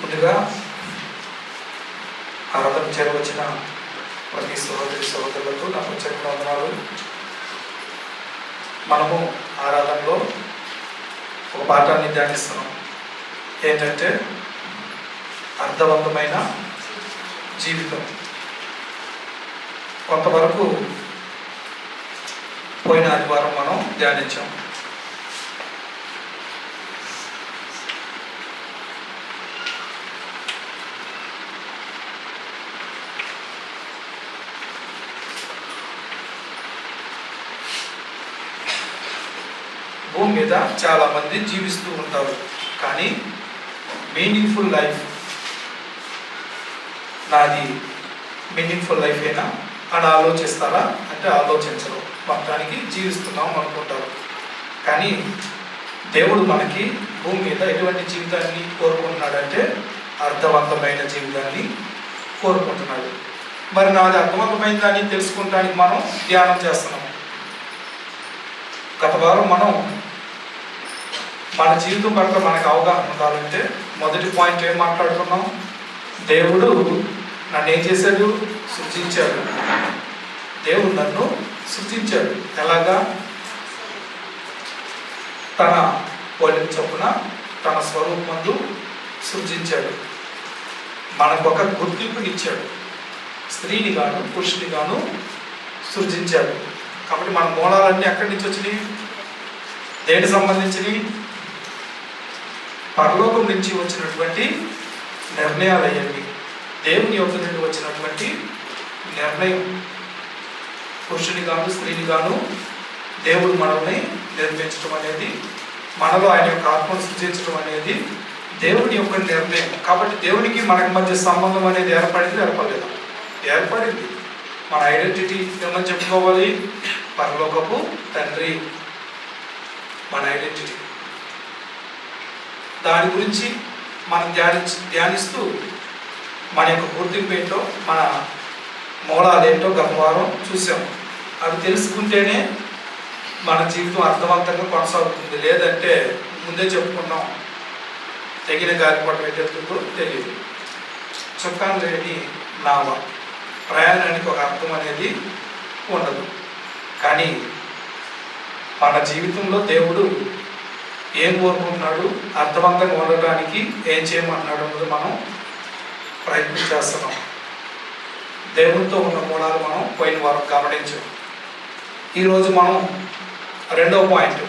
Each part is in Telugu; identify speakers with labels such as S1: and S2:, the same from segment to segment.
S1: ముందుగా ఆ రథం చేరవచ్చిన ప్రతి సహోదరి సహోదరులకు నా ప్రత్యేక వందనాలు. మనము ఆ రథంలో ఒక పాఠాన్ని ధ్యానిస్తున్నాం. ఏంటంటే అర్థవంతమైన జీవితం. కొంతవరకు పోయిన ఆదివారం మనం ధ్యానించాం. భూమి మీద చాలామంది జీవిస్తూ ఉంటారు. కానీ మీనింగ్ఫుల్ లైఫ్ నాది మీనింగ్ఫుల్ లైఫ్ అయినా అని ఆలోచిస్తారా? అంటే ఆలోచించరు. మొత్తానికి జీవిస్తున్నాం అనుకుంటారు. కానీ దేవుడు మనకి భూమి మీద ఎటువంటి జీవితాన్ని కోరుకుంటున్నాడంటే అర్థవంతమైన జీవితాన్ని కోరుకుంటున్నాడు. మరి నాది అర్థవంతమైన దాన్ని తెలుసుకుంటానికి మనం ధ్యానం చేస్తున్నాం. గత వారం మనం మన జీవితం పట్ల మనకు అవగాహన ఉండాలంటే మొదటి పాయింట్ ఏం మాట్లాడుకున్నాం? దేవుడు నన్ను ఏం చేశాడు? సృజించాడు. దేవుడు నన్ను సృజించాడు. ఎలాగా? తన పోలిక చొప్పున తన స్వరూపందు సృజించాడు. మనకు ఒక గుర్తింపునిచ్చాడు. స్త్రీని గాను పురుషుని గాను సృజించాడు. కాబట్టి మన మూలాలన్నీ ఎక్కడి నుంచి వచ్చినాయి? దేనికి సంబంధించినవి? పరలోకం నుంచి వచ్చినటువంటి నిర్ణయాలు అయ్యండి. దేవుని యొక్క నుండి వచ్చినటువంటి నిర్ణయం. పురుషుని గాను స్త్రీని గాను దేవుడు మనల్ని నిర్మించడం అనేది మనలో ఆయన యొక్క ఆత్మను సృజించడం అనేది దేవుని యొక్క నిర్ణయం. కాబట్టి దేవునికి మనకి మధ్య సంబంధం అనేది ఏర్పడింది ఏర్పడలేదు. ఏర్పడింది. మన ఐడెంటిటీ ఏమని చెప్పుకోవాలి? పరలోకపు తండ్రి. మన ఐడెంటిటీ. దాని గురించి మనం ధ్యాని ధ్యానిస్తూ మన యొక్క గుర్తింపు ఏంటో మన మూలాలు ఏంటో గత వారం చూసాం. అవి తెలుసుకుంటేనే మన జీవితం అర్థవంతంగా కొనసాగుతుంది. లేదంటే ముందే చెప్పుకున్నాం. తగిన గాలిపటం ఎట్టెత్తుందో తెలియదు చుక్కాను లేని నావ. ప్రయాణానికి ఒక అర్థం అనేది ఉండదు. కానీ మన జీవితంలో దేవుడు ఏం కోరుకుంటున్నాడు? అర్థవంతంగా ఉండటానికి ఏం చేయమంటున్నాడు అన్నది మనం ప్రయత్నం చేస్తున్నాం. దేవునితో ఉన్న మూలాలు మనం పోయిన వారం గమనించాం. ఈరోజు మనం రెండవ పాయింట్.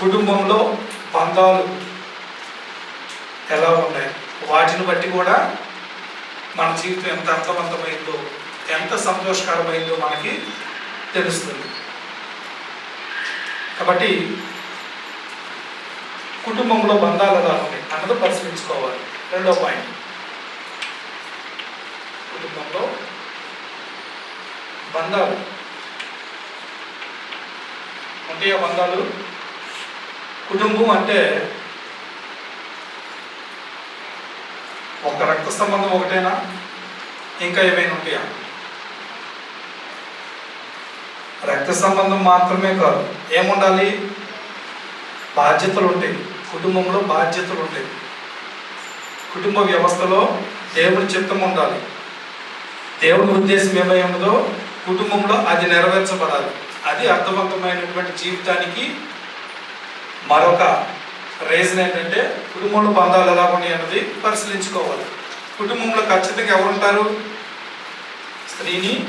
S1: కుటుంబంలో బంధాలు ఎలా ఉన్నాయి? వాటిని బట్టి కూడా మన జీవితం ఎంత అర్థవంతమైందో ఎంత సంతోషకరమైందో మనకి తెలుస్తుంది. కాబట్టి కుటుంబంలో బంధాలు ఎలా ఉన్నాయి అన్నది పరిశీలించుకోవాలి. రెండో పాయింట్. కుటుంబంలో బంధాలు. ఉంటాయా బంధాలు? కుటుంబం అంటే ఒక రక్త సంబంధం ఒకటేనా? ఇంకా ఏమైనా ఉంటాయా? రక్త సంబంధం మాత్రమే కాదు. ఏముండాలి? బాధ్యతలు ఉంటాయి కుటుంబంలో బాధ్యతలు ఉంటాయి కుటుంబ వ్యవస్థలో దేవుని చిత్తం ఉండాలి. దేవుని ఉద్దేశం ఏమై కుటుంబంలో అది నెరవేర్చబడాలి. అది అర్థవంతమైనటువంటి జీవితానికి మరొక రీజన్ ఏంటంటే కుటుంబంలో బంధాలు ఎలా ఉన్నాయి అన్నది పరిశీలించుకోవాలి. కుటుంబంలో ఖచ్చితంగా ఎవరు ఉంటారు స్త్రీని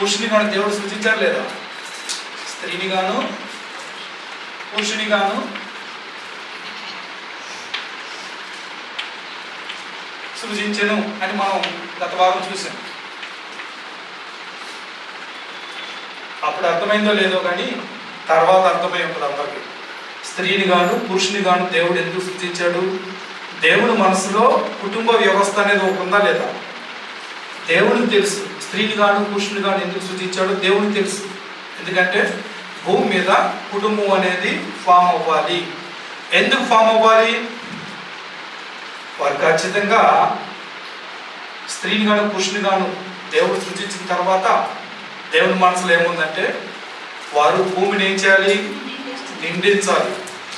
S1: పురుషుని కానీ దేవుడు సృజించారు లేదా? స్త్రీని గాను పురుషుని గాను సృజించను అని మనం గత వారం చూసాం. అప్పుడు అర్థమైందో లేదో కానీ తర్వాత అర్థమై ఉంటుంది అందరికీ. స్త్రీని గాను పురుషుని గాను దేవుడు ఎందుకు సృష్టించాడు దేవుడు మనసులో కుటుంబ వ్యవస్థ అనేది ఒక ఉందా లేదా? దేవుడికి తెలుసు. స్త్రీని కాను పురుషుని గాను ఎందుకు సృష్టించాడు దేవుడికి తెలుసు. ఎందుకంటే భూమి మీద కుటుంబం అనేది ఫామ్ అవ్వాలి. ఎందుకు ఫామ్ అవ్వాలి? వారు ఖచ్చితంగా స్త్రీని గాను పురుషుని గాను దేవుడు సృష్టించిన తర్వాత దేవుని మనసులో ఏముందంటే వారు భూమిని ఏం చేయాలి నిండించాలి.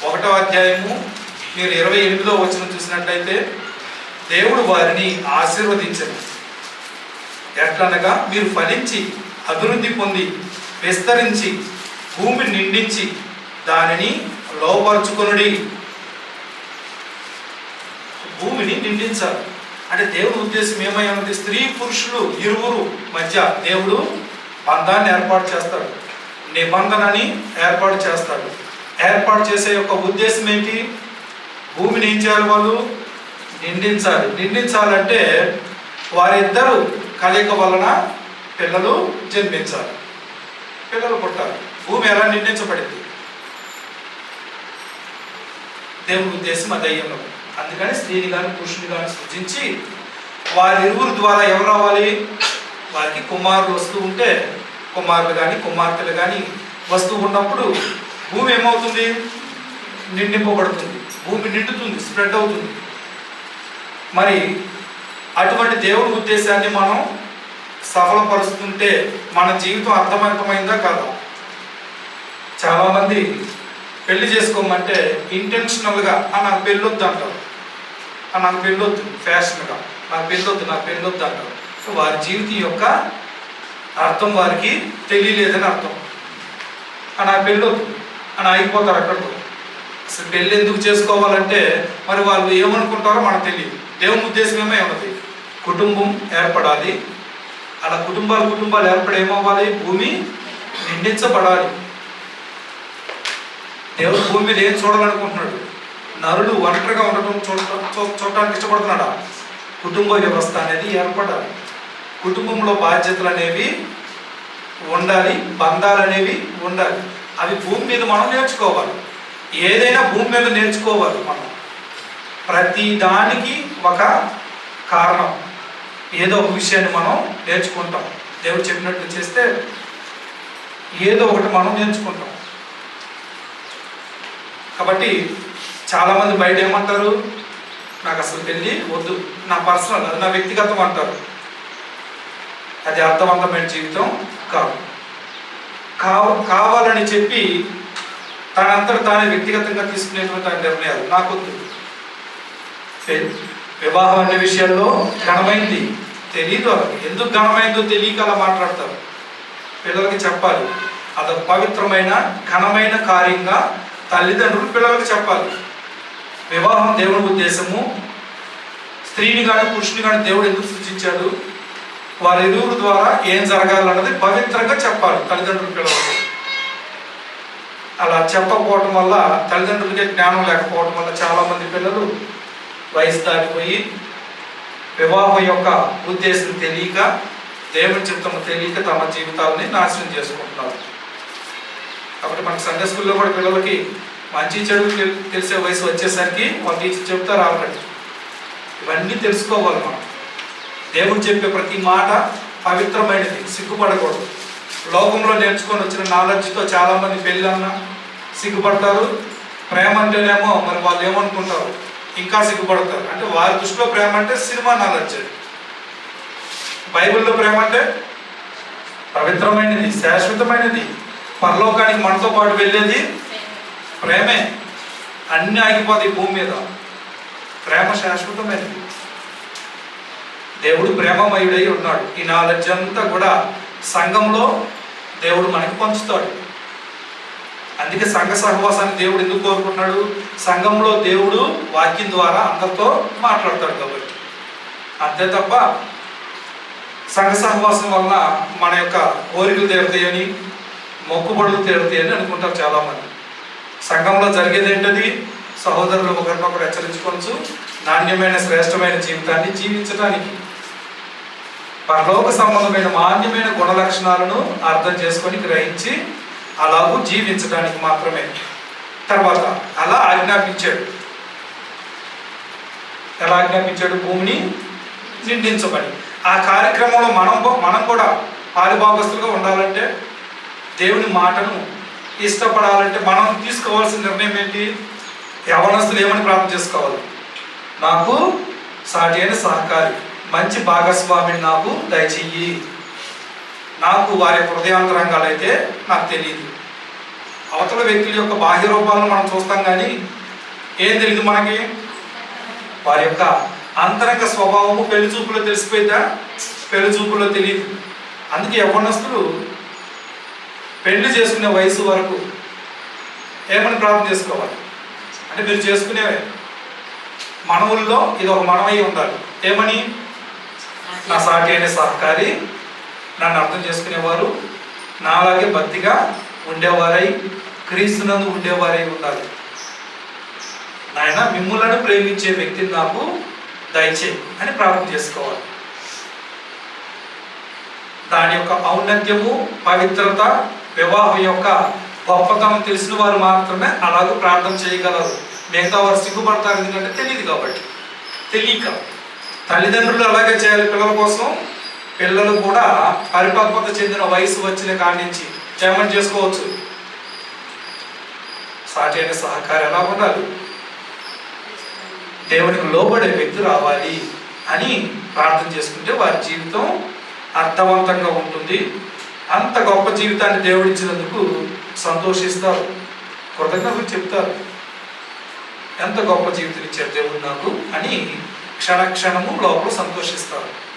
S1: ఒకటో అధ్యాయము మీరు ఇరవై ఎనిమిదో వచ్చిన చూసినట్లయితే దేవుడు వారిని ఆశీర్వదించారు ఎట్లనగా మీరు ఫలించి అభివృద్ధి పొంది విస్తరించి భూమి నిండించి దానిని లోపరుచుకొనుడి భూమిని నిండించాలి. అంటే దేవుడి ఉద్దేశం ఏమై ఉన్నది? స్త్రీ పురుషులు ఇరువురు మధ్య దేవుడు బంధాన్ని ఏర్పాటు చేస్తాడు. నిబంధనని ఏర్పాటు చేస్తాడు. ఏర్పాటు చేసే యొక్క ఉద్దేశం ఏంటి? భూమిని ఏం చేయాలి వాళ్ళు? నిండించాలి. నిండించాలంటే వారిద్దరూ కలయిక వలన పిల్లలు జన్మించాలి. పిల్లలు పుట్టాలి. భూమి ఎలా నిర్ణయించబడింది? దేవుని ఉద్దేశం అది అయ్యి అందుకని స్త్రీని కానీ పురుషుని కానీ సృజించి వారి ఇరువురు ద్వారా ఎవరు రావాలి? వారికి కుమారులు వస్తూ ఉంటే కుమారులు కానీ కుమార్తెలు కానీ వస్తూ ఉన్నప్పుడు భూమి ఏమవుతుంది? నిండింపబడుతుంది. భూమి నిండుతుంది స్ప్రెడ్ అవుతుంది. మరి అటువంటి దేవుడి ఉద్దేశాన్ని మనం సఫలపరుస్తుంటే మన జీవితం అర్థవంతమైందా కాదా? చాలామంది పెళ్ళి చేసుకోమంటే ఇంటెన్షనల్గా ఆ నాకు పెళ్ళొద్దు అంటారు. ఆ నాకు పెళ్ళొద్దు ఫ్యాషన్గా నాకు పెళ్ళొద్దు నాకు పెళ్ళొద్దు అంటారు. సో వారి జీవితం యొక్క అర్థం వారికి తెలియలేదని అర్థం. ఆ నాకు పెళ్ళొద్దు అని అయిపోతారు అక్కడితో అసలు పెళ్ళి ఎందుకు చేసుకోవాలంటే మరి వాళ్ళు ఏమనుకుంటారో మనకు తెలియదు. దేవుని ఉద్దేశం ఏమై ఉన్నది కుటుంబం ఏర్పడాలి. అలా కుటుంబాలు కుటుంబాలు ఏర్పడి ఏమవ్వాలి? భూమి నిండించబడాలి దేవుడు భూమి మీద ఏం చూడాలనుకుంటున్నాడు? నరుడు ఒంటరిగా ఉండటం చూడటం చూడటానికి ఇష్టపడుతున్నాడా? కుటుంబ వ్యవస్థ అనేది ఏర్పడాలి. కుటుంబంలో బాధ్యతలు అనేవి ఉండాలి బంధాలు అనేవి ఉండాలి. అవి భూమి మీద మనం నేర్చుకోవాలి. ఏదైనా భూమి మీద నేర్చుకోవాలి మనం. ప్రతి దానికి ఒక కారణం. ఏదో ఒక విషయాన్ని మనం నేర్చుకుంటాం. దేవుడు చెప్పినట్లు చేస్తే ఏదో ఒకటి మనం నేర్చుకుంటాం. కాబట్టి చాలామంది బయట ఏమంటారు? నాకు అసలు పెళ్ళి వద్దు. నా పర్సనల్ అది నా వ్యక్తిగతం అంటారు. అది అర్థవంతమైన జీవితం కాదు. కావ కావాలని చెప్పి తనంతట తానే వ్యక్తిగతంగా తీసుకునేటువంటి నిర్ణయాలు నాకొద్దు వద్దు. వివాహం అనే విషయంలో ఘనమైంది. తెలియదు ఎందుకు ఘనమైందో తెలియక అలా మాట్లాడతారు. పిల్లలకి చెప్పాలి. అది పవిత్రమైన ఘనమైన కార్యంగా తల్లిదండ్రులు పిల్లలకు చెప్పాలి. వివాహం దేవుని ఉద్దేశము. స్త్రీని కానీ పురుషుని కానీ దేవుడు ఎందుకు సృష్టించాడు వారి ఇరువురు ద్వారా ఏం జరగాలన్నది పవిత్రంగా చెప్పాలి తల్లిదండ్రులు పిల్లలకు. అలా చెప్పకపోవటం వల్ల తల్లిదండ్రులకే జ్ఞానం లేకపోవటం వల్ల చాలామంది పిల్లలు వయసు దాటిపోయి వివాహం యొక్క ఉద్దేశం తెలియక దేవుని చిత్తము తెలియక తమ జీవితాలని నాశనం చేసుకుంటున్నారు. కాబట్టి మనకి సండే స్కూల్లో కూడా పిల్లలకి మంచి చెడు తెలిసే వయసు వచ్చేసరికి వాళ్ళు టీచర్ చెప్తారు ఆల్రెడీ ఇవన్నీ తెలుసుకోవాలి మనం. దేవుడు చెప్పే ప్రతి మాట పవిత్రమైనది సిగ్గుపడకూడదు. లోకంలో నేర్చుకొని వచ్చిన నాలెడ్జ్తో చాలామంది పెళ్ళన్నా సిగ్గుపడతారు. ప్రేమ అంటేనేమో మరి వాళ్ళు ఏమనుకుంటారు? ఇంకా సిగ్గుపడతారు. అంటే వారి దృష్టిలో ప్రేమ అంటే సినిమా నాలెడ్జ్. బైబిల్లో ప్రేమ అంటే పవిత్రమైనది శాశ్వతమైనది పరలోకానికి మనతో పాటు వెళ్ళేది ప్రేమే. అన్నీ ఆగిపోతాయి భూమి మీద. ప్రేమ శాశ్వతమైనది. దేవుడు ప్రేమమయుడై ఉన్నాడు. ఈ నాలెడ్జ్ అంతా కూడా సంఘంలో దేవుడు మనకి పంచుతాడు. అందుకే సంఘ సహవాసాన్ని దేవుడు ఎందుకు కోరుకుంటున్నాడు? సంఘంలో దేవుడు వాక్యం ద్వారా అందరితో మాట్లాడతాడు కాబట్టి. అంతే తప్ప సంఘ సహవాసం వలన మన యొక్క కోరికలు తీరుతాయని మొక్కుబడులు తీరుతాయని అనుకుంటారు చాలామంది. సంఘంలో జరిగేది ఏంటది? సహోదరులు ఒకరినొకరు హెచ్చరించుకోవచ్చు నాణ్యమైన శ్రేష్టమైన జీవితాన్ని జీవించడానికి పరలోక సంబంధమైన మాన్యమైన గుణ లక్షణాలను అర్థం చేసుకొని గ్రహించి అలాగూ జీవించడానికి మాత్రమే. తర్వాత అలా ఆజ్ఞాపించాడు. ఎలా ఆజ్ఞాపించాడు? భూమిని నిందించమని ఆ కార్యక్రమంలో మనం మనం కూడా పారిభాగస్తులుగా ఉండాలంటే దేవుని మాటను ఇష్టపడాలంటే మనం తీసుకోవాల్సిన నిర్ణయం ఏంటి? యవనస్తులు ఏమని ప్రార్థన చేసుకోవాలి? నాకు సాటి అయిన సహకారి మంచి భాగస్వామిని నాకు దయచెయ్యి నాకు వారి హృదయాంతరంగాలు అయితే నాకు తెలియదు అవతల వ్యక్తుల యొక్క బాహ్య రూపాలను మనం చూస్తాం కానీ ఏం తెలియదు మనకి? వారి యొక్క అంతరంగ స్వభావము పెళ్ళి చూపులో తెలిసిపోయిందా? పెళ్ళి చూపులో తెలియదు అందుకే యవ్వనస్తులు పెళ్ళి చేసుకునే వయసు వరకు ఏమని ప్రార్థన చేసుకోవాలి? అంటే మీరు చేసుకునే మనవుల్లో ఇది ఒక మనమై ఉండాలి. ఏమని? నా సాటి అనే సహకారి నన్ను అర్థం చేసుకునేవారు. నాలాగే భక్తిగా ఉండేవారై క్రీస్తునందు ఉండేవారై ఉండాలి. నాయన మిమ్ములను ప్రేమించే వ్యక్తిని నాకు దయచే అని ప్రార్థన చేసుకోవాలి. దాని యొక్క ఔన్నత్యము పవిత్రత వివాహం యొక్క గొప్పతనం తెలిసిన వారు మాత్రమే అలాగే ప్రార్థన చేయగలరు. మిగతా వారు సిగ్గుపడతారు ఎందుకంటే తెలియదు కాబట్టి. తెలియక. తల్లిదండ్రులు అలాగే చేయాలి పిల్లల కోసం. పిల్లలు కూడా పరిపక్వత చెందిన వయసు వచ్చిన కాడి నుంచి ఏమని చేసుకోవచ్చు. సాటి అయిన సహకారం ఎలా ఉండాలి? దేవునికి లోబడే వ్యక్తి రావాలి అని ప్రార్థన చేసుకుంటే వారి జీవితం అర్థవంతంగా ఉంటుంది. అంత గొప్ప జీవితాన్ని దేవుడిచ్చినందుకు సంతోషిస్తారు. కృతజ్ఞతలు చెప్తారు. ఎంత గొప్ప జీవితం ఇచ్చారు దేవుడు నాకు అని క్షణ క్షణము లోపల సంతోషిస్తారు.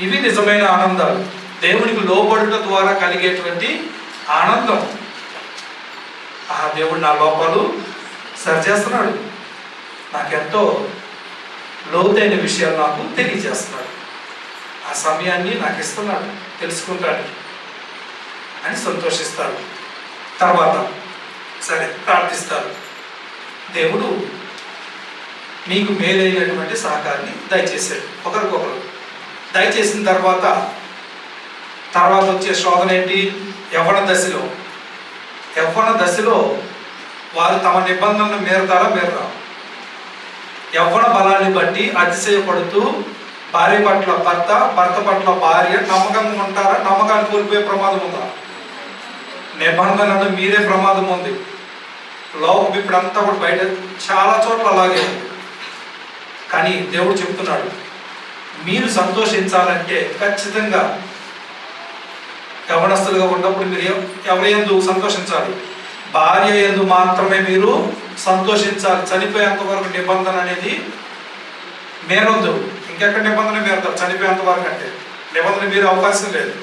S1: ఇవి నిజమైన ఆనందాలు. దేవునికి లోబడుట ద్వారా కలిగేటువంటి ఆనందం. ఆ దేవుడు నా లోపాలు సరిచేస్తున్నాడు. నాకెంతో లోతైన విషయాలు నాకు తెలియజేస్తున్నాడు. ఆ సమయాన్ని నాకు ఇస్తున్నాడు తెలుసుకుంటాడు అని సంతోషిస్తారు తర్వాత సరే ప్రార్థిస్తారు దేవుడు మీకు మేలైనటువంటి సహకారాన్ని దయచేశాడు. ఒకరికొకరు దయచేసిన తర్వాత తర్వాత వచ్చే శోధన ఏంటి? యవ్వన దశలో. యవ్వన దశలో వారు తమ నిబంధనలు మేరతారా మేరరా యవ్వన బలాన్ని బట్టి అతిశయపడుతూ భార్య పట్ల భర్త భర్త పట్ల భార్య నమ్మకంగా ఉంటారా? నమ్మకాన్ని కోల్పోయే ప్రమాదం ఉందా? నిబంధనలు మీరే ప్రమాదం ఉంది. లోకం ఇప్పుడు అంతా కూడా బయట చాలా చోట్ల అలాగే కానీ దేవుడు చెప్తున్నాడు మీరు సంతోషించాలంటే ఖచ్చితంగా యవనస్తులుగా ఉన్నప్పుడు మీరు ఎవ- ఎవరి సంతోషించాలి? భార్య ఎందు మాత్రమే మీరు సంతోషించాలి. చనిపోయేంత వరకు నిబంధన అనేది మేరొద్దు ఇంకెక్కడ నిబంధన మేరుతారు చనిపోయేంత వరకు అంటే. నిబంధన మీరు అవకాశం లేదు.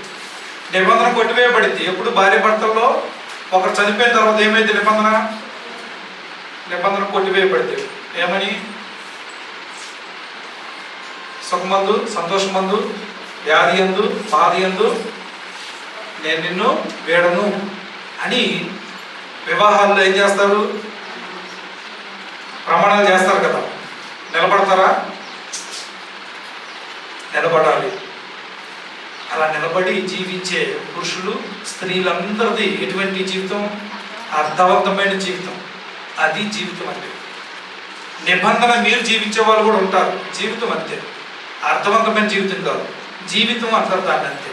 S1: నిబంధన కొట్టివేయబడింది. ఎప్పుడు భార్య భర్తల్లో ఒకరు చనిపోయిన తర్వాత ఏమైంది నిబంధన? నిబంధన కొట్టివేయబడింది. ఏమని? సుఖమందు సంతోషమందు వ్యాధి ఎందు బాధ ఎందు నేను నిన్ను వేడను అని వివాహాల్లో ఏం చేస్తారు? ప్రమాణాలు చేస్తారు కదా. నిలబడతారా? నిలబడాలి. అలా నిలబడి జీవించే పురుషులు స్త్రీలందరిది ఎటువంటి జీవితం? అర్థవంతమైన జీవితం. అది జీవితం అంటే నిబంధన మీరు జీవించే వాళ్ళు కూడా ఉంటారు. జీవితం అంతే. అర్థవంతమైన జీవితం కాదు. జీవితం అంటారు దాన్ని అంతే.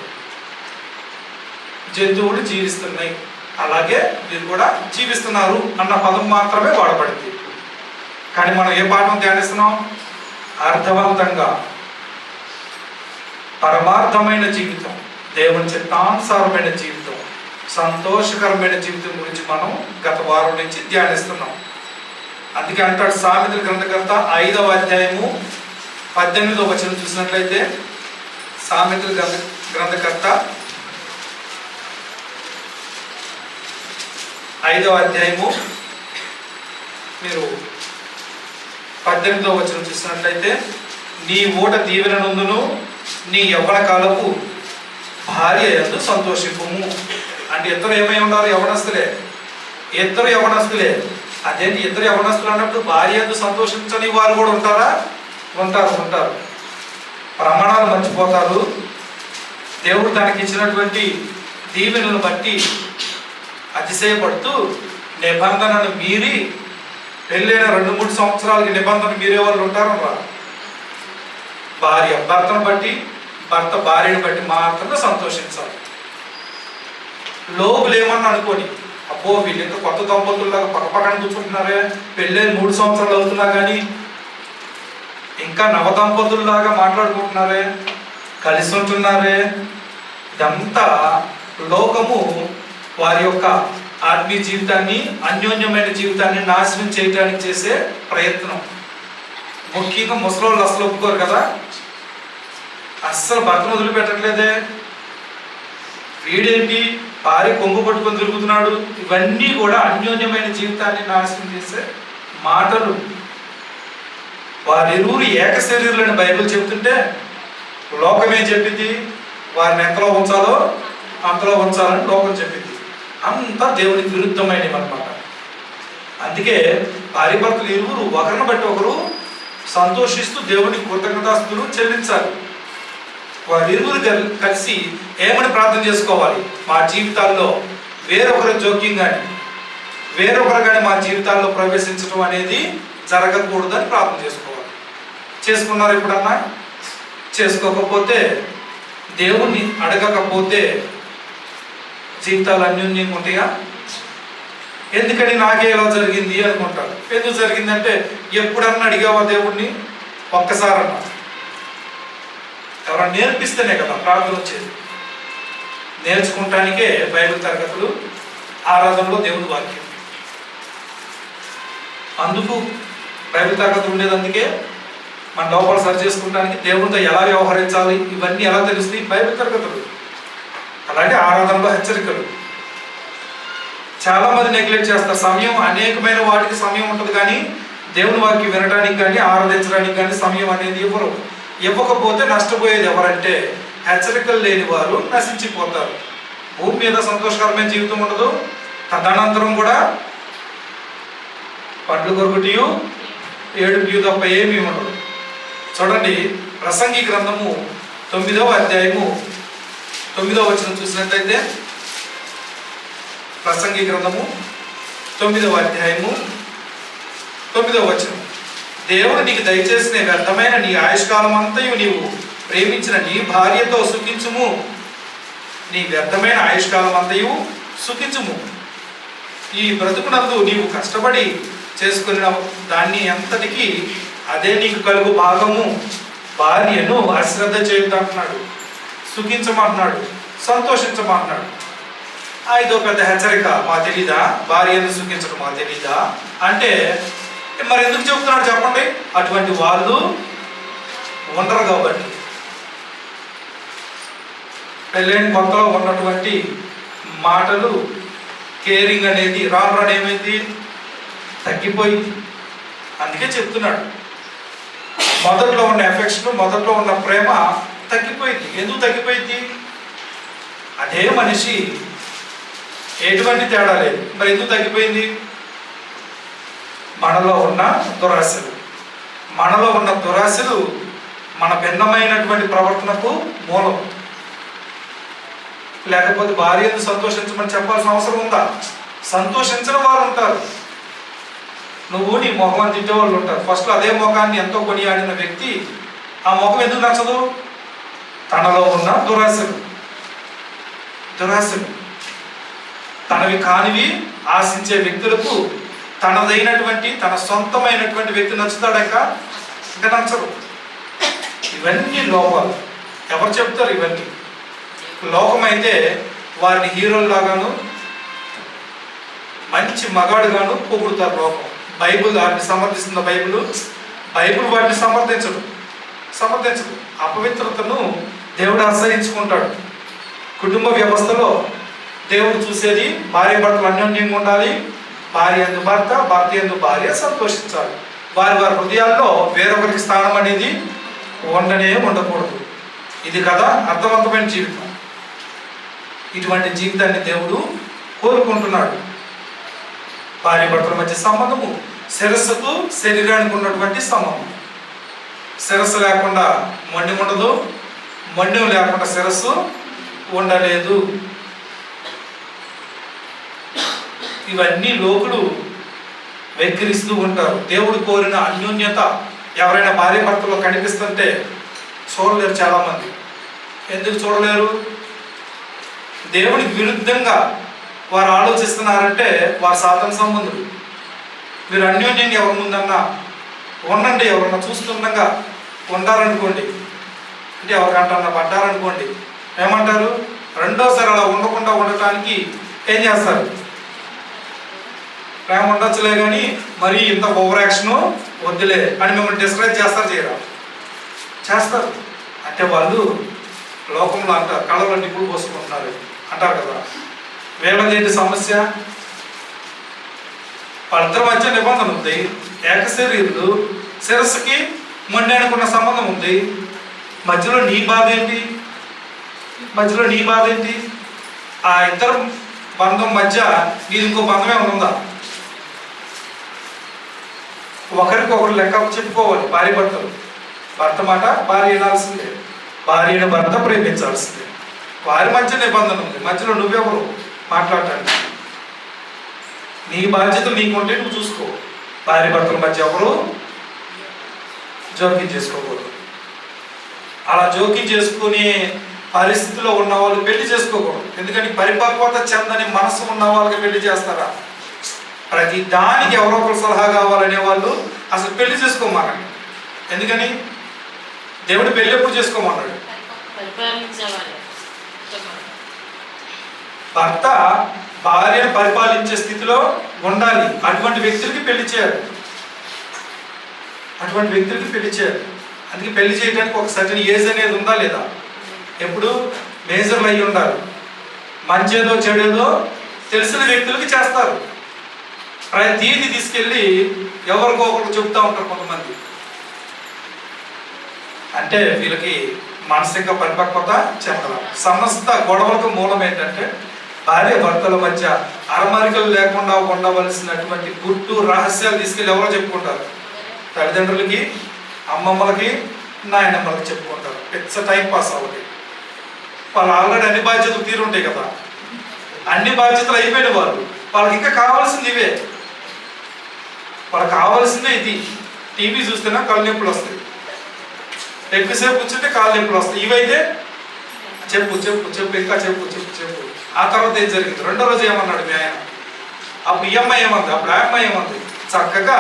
S1: జంతువులు జీవిస్తున్నాయి. అలాగే మీరు కూడా జీవిస్తున్నారు అన్న పదం మాత్రమే వాడబడింది. కానీ మనం ఏ పాఠం ధ్యానిస్తున్నాం? అర్థవంతంగా. పరమార్థమైన జీవితం. దేవుని చిత్తానుసారమైన జీవితం. సంతోషకరమైన జీవితం గురించి మనం గత వారం నుంచి ధ్యానిస్తున్నాం. అందుకే అంటాడు సామెతల గ్రంథకర్త ఐదవ అధ్యాయము పద్దెనిమిదవ వచనం చూసినట్లయితే సామెతల గ్రంథ గ్రంథకర్త ఐదవ అధ్యాయము. మీరు పద్దెనిమిదవ వచనం చూసినట్లయితే నీ ఊట దీవెననుందును నీ యవ్వన కాలపు భార్య ఎందు సంతోషింపుము. అంటే ఇద్దరు ఏమై ఉన్నారు? యవనస్తులే ఇద్దరు యవనస్తులే అదేంటి? ఇద్దరు యవనస్తులు అన్నప్పుడు భార్య ఎందు సంతోషించని వారు కూడా ఉంటారా? ఉంటారు ఉంటారు. ప్రమాణాలు మర్చిపోతారు. దేవుడు తనకి ఇచ్చినటువంటి దీవెనలను బట్టి అతిశయపడుతూ నిబంధనను మీరి పెళ్ళైన రెండు మూడు సంవత్సరాలకి నిబంధన మీరే వాళ్ళు ఉంటారు భార్య భర్తను బట్టి భర్త భార్యను బట్టి మాత్రమే సంతోషించాలి. లోపులు ఏమన్నా అనుకోని అబ్బో వీళ్ళు కొత్త దంపతుల్లాగా పక్క పక్కన కూర్చుంటున్నారే పెళ్ళైన మూడు సంవత్సరాలు అవుతున్నా కానీ ఇంకా నవదంపతుల్లాగా మాట్లాడుకుంటున్నారే కలిసి ఉంటున్నారే ఇదంతా లోకము వారి యొక్క ఆత్మీయ జీవితాన్ని అన్యోన్యమైన జీవితాన్ని నాశనం చేయడానికి చేసే ప్రయత్నం. ముఖ్యంగా ముసలోళ్ళు అసలు ఒప్పుకోరు కదా. అస్సలు భర్తను వదిలిపెట్టట్లేదే. వీడేంటి? భార్య కొంగు పట్టుకొని తిరుగుతున్నాడు. ఇవన్నీ కూడా అన్యోన్యమైన జీవితాన్ని నాశనం చేసే మాటలు. వారిరువురు ఏక శరీరులని బైబిల్ చెబుతుంటే లోకమే చెప్పింది వారిని ఎంతలో ఉంచాలో అంతలో ఉంచాలని లోకం చెప్పింది. అంతా దేవునికి విరుద్ధమైనవి అనమాట అందుకే భార్య భర్తలు ఇరువురు ఒకరిని బట్టి ఒకరు సంతోషిస్తూ దేవునికి కృతజ్ఞతాస్తులు చెల్లించాలి. వారిరువురు కలిసి ఏమని ప్రార్థన చేసుకోవాలి? మా జీవితాల్లో వేరొకరి జోక్యం కానీ వేరొకరు కానీ మా జీవితాల్లో ప్రవేశించడం అనేది జరగకూడదని ప్రార్థన చేసుకోవాలి. చేసుకున్నారు ఎప్పుడన్నా? చేసుకోకపోతే దేవుణ్ణి అడగకపోతే జీవితాలు అన్యోన్యంగా ఉంటాయా? ఎందుకని నాకే ఇలా జరిగింది అనుకుంటారు. ఎందుకు జరిగిందంటే ఎప్పుడన్నా అడిగావా దేవుణ్ణి? ఒక్కసారన్నా. ఎవరైనా నేర్పిస్తేనే కదా ప్రార్థన వచ్చేది. నేర్చుకుంటానికే బైబిల్ తరగతులు ఆరాధనలో దేవుని వాక్యం. అందుకు బైబిల్ తరగతులు ఉండేది అందుకే మన లోపల సరి చేసుకోవడానికి దేవునితో ఎలా వ్యవహరించాలి? ఇవన్నీ ఎలా తెలుస్తాయి? బైబిల్ తరగతులు. అలాగే ఆరాధనలో హెచ్చరికలు. చాలా మంది నెగ్లెక్ట్ చేస్తారు. సమయం అనేకమైన వాటికి సమయం ఉంటుంది కానీ దేవుని వారికి వినడానికి కానీ ఆరాధించడానికి కానీ సమయం అనేది ఇవ్వరు. ఇవ్వకపోతే నష్టపోయేది ఎవరంటే హెచ్చరికలు లేని వారు నశించిపోతారు. భూమి మీద సంతోషకరమైన జీవితం ఉండదు. తదనంతరం కూడా పండ్లు కొరకుటియు ఏడు తప్ప ఏమీ ఉండదు. చూడండి ప్రసంగి గ్రంథము తొమ్మిదవ అధ్యాయము తొమ్మిదవ వచనం చూసినట్లయితే ప్రసంగి గ్రంథము తొమ్మిదవ అధ్యాయము తొమ్మిదవ వచనం. దేవుడు నీకు దయచేసిన వ్యర్థమైన నీ ఆయుష్కాలం అంతయు నీవు ప్రేమించిన నీ భార్యతో సుఖించుము. నీ వ్యర్థమైన ఆయుష్కాలం అంతయు సుఖించుము. ఈ బ్రతుకునందు నీవు కష్టపడి చేసుకున్న దాన్ని అంతటికి అదే నీకు కలుగు భాగము. భార్యను అశ్రద్ధ చేయొద్దంటున్నాడు సుఖించమంటున్నాడు. సంతోషించమంటున్నాడు. ఇది ఇదో పెద్ద హెచ్చరిక మా తెలీదా? భార్యను సుఖించడం మా తెలీదా? అంటే మరి ఎందుకు చెబుతున్నాడు చెప్పండి. అటువంటి వాళ్ళు ఉండరు కాబట్టి. పెళ్ళైన కొత్తలో ఉన్నటువంటి మాటలు కేరింగ్ అనేది రాను రాను ఏమైంది? తగ్గిపోయింది. అందుకే చెప్తున్నాడు. మొదట్లో ఉన్న ఎఫెక్షన్ మొదట్లో ఉన్న ప్రేమ తగ్గిపోయింది. ఎందుకు తగ్గిపోయింది? అదే మనిషి ఎటువంటి తేడా లేదు. మరి ఎందుకు తగ్గిపోయింది? మనలో ఉన్న దురాశలు. మనలో ఉన్న దురాశలు మన భిన్నమైనటువంటి ప్రవర్తనకు మూలం. లేకపోతే భార్యను సంతోషించమని చెప్పాల్సిన అవసరం ఉందా? సంతోషించిన వారు ఉంటారు. నువ్వు నీ ముఖం తిట్టే వాళ్ళు ఉంటారు. ఫస్ట్ అదే ముఖాన్ని ఎంతో కొనియాడిన వ్యక్తి ఆ ముఖం ఎందుకు నచ్చదు తనలో ఉన్న దురాశలు. దురాశలు. తనవి కానివి ఆశించే వ్యక్తులకు తనదైనటువంటి తన సొంతమైనటువంటి వ్యక్తి నచ్చుతాడక? ఇంకా నచ్చరు ఇవన్నీ లోపాలు. ఎవరు చెప్తారు ఇవన్నీ? లోకమైతే అయితే వారిని హీరోల్లాగాను మంచి మగాడుగాను పొగుడుతారు లోకం. బైబుల్ వాటిని సమర్థిస్తున్న బైబిల్ బైబిల్ వారిని సమర్థించడు సమర్థించదు. అపవిత్రతను దేవుడు అసహించుకుంటాడు కుటుంబ వ్యవస్థలో దేవుడు చూసేది భార్య భర్తలు అన్యోన్యంగా ఉండాలి. భార్య ఎందు భర్త భర్త ఎందు భార్య సంతోషించాలి. వారి వారి హృదయాల్లో వేరొకరికి స్థానం అనేది ఉండనే ఉండకూడదు. ఇది కదా అర్థవంతమైన జీవితం. ఇటువంటి జీవితాన్ని దేవుడు కోరుకుంటున్నాడు. భార్య భర్తల మధ్య సంబంధము. శిరస్సుకు శరీరానికి ఉన్నటువంటి సంబంధం. శిరస్సు లేకుండా మొండి ఉండదు. మండ్యం లేకుండా శిరస్సు ఉండలేదు. ఇవన్నీ లోకులు వెక్కిరిస్తూ ఉంటారు. దేవుడు కోరిన అన్యోన్యత ఎవరైనా భార్య భర్తలో కనిపిస్తుంటే చూడలేరు చాలామంది. ఎందుకు చూడలేరు? దేవుడికి విరుద్ధంగా వారు ఆలోచిస్తున్నారంటే వారు సాధన సంబంధులు. మీరు అన్యోన్యంగా ఎవరి ముందన్నా ఉండండి ఎవరన్నా చూస్తుండగా ఉండాలనుకోండి. అంటే ఎవరికంటన్నా పడ్డారనుకోండి. ఏమంటారు? రెండోసారి అలా ఉండకుండా ఉండటానికి ఏం చేస్తారు? ప్రేమ ఉండొచ్చులే కానీ మరీ ఇంత ఓవర్ యాక్షన్ వద్దులే అని మిమ్మల్ని డిస్కరేజ్ చేస్తారు చేయరా చేస్తారు. అంటే వాళ్ళు లోకంలో అంటారు కళ్ళలో నిప్పులు పోసుకుంటున్నారు. అంటారు కదా. వీళ్ళది సమస్య. వాళ్ళిద్దరి మధ్య నిబంధన ఉంది. ఏక శరీరులు శిరస్సుకి మొండేనుకున్న సంబంధం ఉంది. మధ్యలో నీ బాధ ఏంటి? మధ్యలో నీ బాధ ఏంటి? ఆ ఇద్దరు బంధం మధ్య నీది ఇంకో బంధమే ఉందా? ఒకరికి ఒకరు లెక్క చెప్పుకోవాలి భార్య భర్తలు. భర్త మాట భార్య వినాల్సిందే భార్యను భర్త ప్రేమించాల్సిందే. వారి మధ్య నిబంధన ఉంది. మధ్యలో నువ్వెవరు? మాట్లాడటానికి నీ బాధ్యత నీకుంటే నువ్వు చూసుకో. భార్య భర్తల మధ్య ఎవరు జోక్యం చేసుకోకూడదు. అలా జోక్యం చేసుకునే పరిస్థితిలో ఉన్న వాళ్ళు పెళ్ళి చేసుకోకూడదు. ఎందుకంటే పరిపక్వత చెందని మనసు ఉన్న వాళ్ళకి పెళ్ళి చేస్తారా? ప్రతి దానికి ఎవరో ఒకరు సలహా కావాలనే వాళ్ళు అసలు పెళ్ళి చేసుకోమన్నాడు ఎందుకని? దేవుడు పెళ్ళి ఎప్పుడు చేసుకోమన్నాడు? భర్త భార్యను పరిపాలించే స్థితిలో ఉండాలి. అటువంటి వ్యక్తులకి పెళ్ళి చేయాలి. అటువంటి వ్యక్తులకి పెళ్ళి చేయాలి. అందుకే పెళ్ళి చేయడానికి ఒక సర్టన్ ఏజ్ అనేది ఉందా లేదా? ఎప్పుడు మేజర్ అయి ఉండాలి. మంచేదో చెడేదో తెలిసిన వ్యక్తులకి చేస్తారు. ప్రతిదీ తీసుకెళ్ళి ఎవరికో ఒకరు చెప్తా ఉంటారు కొంతమంది. అంటే వీళ్ళకి మానసిక పరిపక్వత చెప్పాలి సమస్త గొడవలకు మూలం ఏంటంటే భార్య భర్తల మధ్య అరమరికలు లేకుండా ఉండవలసినటువంటి గుట్టు రహస్యాలు తీసుకెళ్ళి ఎవరో చెప్పుకుంటారు? తల్లిదండ్రులకి అమ్మమ్మలకి నాయనమ్మలకి చెప్పుకుంటారు. పెద్ద టైం పాస్ అవ్వదు. వాళ్ళు ఆల్రెడీ అన్ని బాధ్యతలు తీరుంటాయి కదా. అన్ని బాధ్యతలు అయిపోయిన వాళ్ళు. వాళ్ళకి ఇంకా కావాల్సింది ఇవే. వాళ్ళకి కావాల్సిందే ఇది. టీవీ చూస్తేనే కళ్ళు నొప్పులు వస్తాయి. ఎక్కువసేపు కూర్చుంటే కాళ్ళు నొప్పులు వస్తాయి. ఇవైతే చెప్పు చెప్పు చెప్పు ఇంకా చెప్పు చెప్పు చెప్పు. ఆ తర్వాత ఏం జరిగింది? రెండో రోజు ఏమన్నాడు మీ ఆయన? అప్పుడు ఈ అమ్మాయి ఏమంది? అప్పుడు ఆ అమ్మాయి ఏమంది? చక్కగా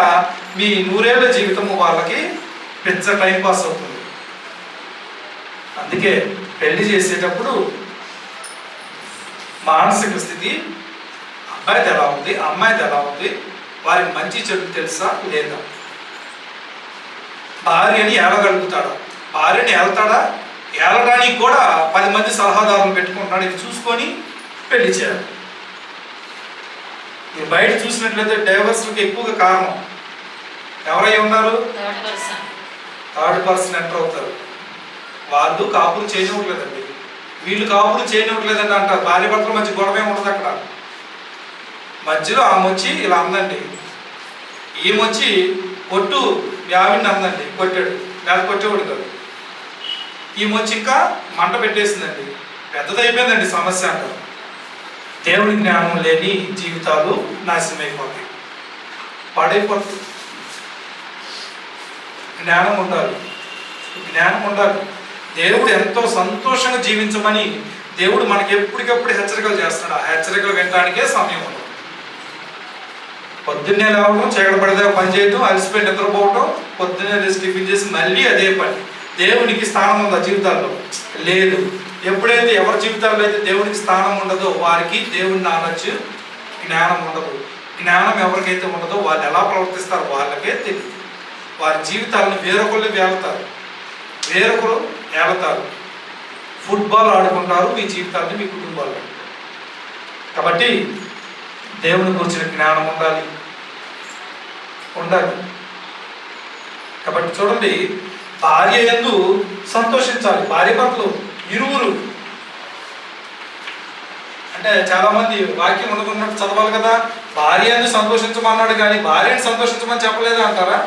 S1: మీ నూరేళ్ళ జీవితము వాళ్ళకి పెద్ద టైం పాస్ అవుతుంది. అందుకే పెళ్ళి చేసేటప్పుడు మానసిక స్థితి అబ్బాయిది ఎలా ఉంది? అమ్మాయిది ఎలా ఉంది? వారికి మంచి చెడు తెలుసా లేదా? భార్యని ఏలగలుగుతాడా? భార్యని ఏళ్తాడా ఏలడానికి కూడా పది మంది సలహాదారులు పెట్టుకుంటున్నాడు. ఇది చూసుకొని పెళ్ళి చేయాలి. మీరు బయట చూసినట్లయితే డైవర్స్కి ఎక్కువగా కారణం ఎవరై ఉన్నారు?
S2: థర్డ్ పర్సన్
S1: ఎంటర్ అవుతారు. వాళ్ళు కాపులు చేయనివ్వట్లేదండి. వీళ్ళు కాపులు చేయనివ్వట్లేదండి అంటారు. భార్య భర్తల మధ్య గొడవ ఉండదు అక్కడ. మధ్యలో ఆమె వచ్చి ఇలా అందండి. ఈమె కొట్టు మీ ఆవిడని అందండి. కొట్టాడు. లేదా కొట్టేవాడు కాదు. ఈమె వచ్చి ఇంకా మంట పెట్టేసిందండి. పెద్దదైపోయిందండి సమస్య అంటారు. దేవుడి జ్ఞానం లేని జీవితాలు నాశనం అయిపోతాయి జ్ఞానం ఉండాలి. జ్ఞానం ఉండాలి. దేవుడు ఎంతో సంతోషంగా జీవించమని దేవుడు మనకి ఎప్పటికప్పుడు హెచ్చరికలు చేస్తున్నాడు. ఆ హెచ్చరికలు వినడానికే సమయం ఉండదు. పొద్దున్నే లేవడం చీకటపడితే పని చేయడం అలసిపోయి నిద్రపోవడం పొద్దున్నే లేచి టిఫిన్ చేసి మళ్ళీ అదే పని. దేవునికి స్థానం ఉందా జీవితాల్లో? లేదు. ఎప్పుడైతే ఎవరి జీవితాల్లో అయితే దేవునికి స్థానం ఉండదో వారికి దేవుని నాలెడ్జ్ జ్ఞానం ఉండదు. జ్ఞానం ఎవరికైతే ఉండదో వాళ్ళు ఎలా ప్రవర్తిస్తారు వాళ్ళకే తెలియదు వారి జీవితాలను వేరొకళ్ళు వేలుతారు. వేరొకరు ఏలతారు. ఫుట్బాల్ ఆడుకుంటారు మీ జీవితాన్ని మీ కుటుంబాల్లో. కాబట్టి దేవుని గురించిన జ్ఞానం ఉండాలి. ఉండాలి. కాబట్టి చూడండి భార్య ఎందు సంతోషించాలి. భార్య భర్తలు ఇరువురు. అంటే చాలా మంది వాక్యం ఉండకున్నట్టు చదవాలి కదా. భార్య ఎందు సంతోషించమన్నాడు కానీ భార్యని సంతోషించమని చెప్పలేదు అంటారా?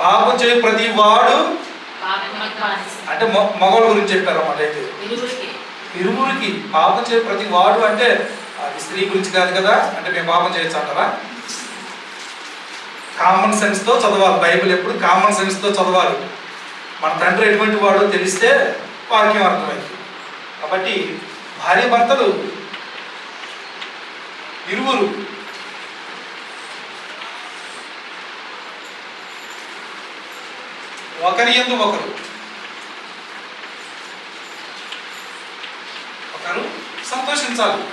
S1: పాపం చేయ ప్రతి వాడు అంటే మగవాళ్ళ గురించి చెప్పారు అన్నమాట అయితే.
S2: ఇరువురికి
S1: పాపం చేయ ప్రతి వాడు అంటే అది స్త్రీ గురించి కాదు కదా అంటే మేము పాపం చేయొచ్చు అంటారా? కామన్ సెన్స్తో చదవాలి. బైబిల్ ఎప్పుడు కామన్ సెన్స్తో చదవాలి. మన తండ్రి ఎటువంటి వాడో తెలిస్తే వాక్యం అర్థమైంది. కాబట్టి భార్య భర్తలు ఇరువురు ఒకరి ఎందు ఒకరు. ఒకరు సంతోషించాలి.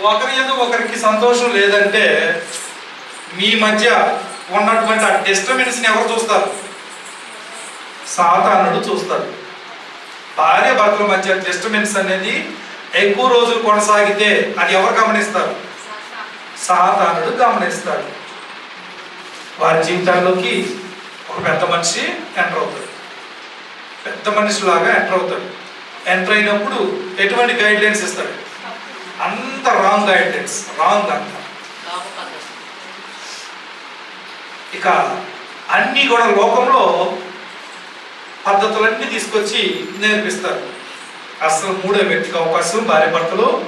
S1: ఒకరి ఎందు ఒకరికి సంతోషం లేదంటే మీ మధ్య ఉన్నటువంటి ఆ డిస్టర్బెన్స్ని ఎవరు చూస్తారు? సాతానుడు చూస్తారు భార్య భర్తల మధ్య డిస్టర్బెన్స్ అనేది ఎక్కువ రోజులు కొనసాగితే అది ఎవరు గమనిస్తారు? సాతానుడు గమనిస్తాడు. వారి జీవితాల్లోకి ఒక పెద్ద మనిషి ఎంటర్ అవుతాడు. పెద్ద మనిషిలాగా ఎంటర్ అవుతాడు. ఎంటర్ అయినప్పుడు ఎటువంటి గైడ్ లైన్స్ ఇస్తాడు? అంత రాంగ్ గైడ్ లైన్స్ రాంగ్ అంత ఇక అన్నీ కూడా లోకంలో పద్ధతులన్నీ తీసుకొచ్చి నేర్పిస్తారు. అసలు మూడో వ్యక్తికి అవకాశం భార్య భర్తలు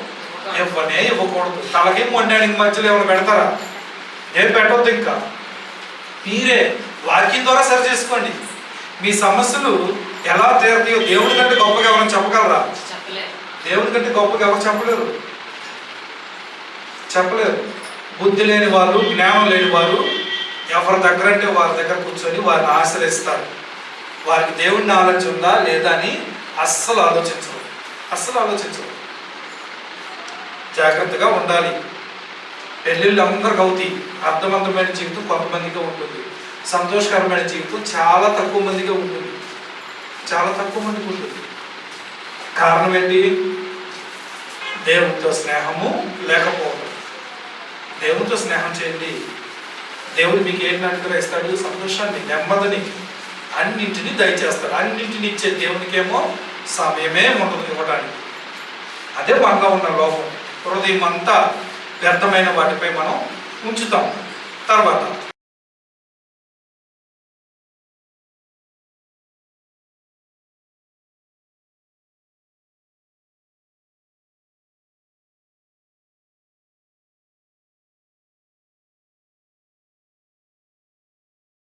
S1: ఇవ్వనే ఇవ్వకూడదు. తలకేం వండడానికి మధ్యలో ఏమైనా పెడతారా? ఏం పెట్టవద్దు ఇంకా. మీరే వాక్యం ద్వారా సరి చేసుకోండి. మీ సమస్యలు ఎలా తీరుతాయో దేవుడి కంటే గొప్పగా ఎవరైనా చెప్పగలరా? దేవుడి కంటే గొప్పగా ఎవరు చెప్పలేరు? చెప్పలేరు. బుద్ధి లేని వారు జ్ఞానం లేని వారు ఎవరి దగ్గర అంటే వారి దగ్గర కూర్చొని వారిని ఆశ్రయిస్తారు. వారికి దేవుడిని ఆలోచన ఉందా లేదా అని అస్సలు ఆలోచించరు. అస్సలు ఆలోచించరు. జాగ్రత్తగా ఉండాలి. పెళ్ళిళ్ళు అందరికి అవుతాయి. అర్థవంతమైన జీవితం కొంతమందిగా ఉంటుంది. సంతోషకరమైన జీవితం చాలా తక్కువ మందిగా ఉంటుంది. చాలా తక్కువ మందికి ఉంటుంది. కారణం ఏంటి? దేవునితో స్నేహము లేకపోవడం. దేవునితో స్నేహం చేయండి. దేవుడు మీకు ఏంటి అనుగ్రహిస్తాడు సంతోషాన్ని నెమ్మదిని అన్నింటినీ దయచేస్తాడు అన్నింటిని ఇచ్చే దేవునికేమో సమయమే ఉండదు ఇవ్వడానికి అదే మనలో ఉన్న లోపం హృదయం అంతా వ్యర్థమైన వాటిపై మనం ఉంచుతాం. తర్వాత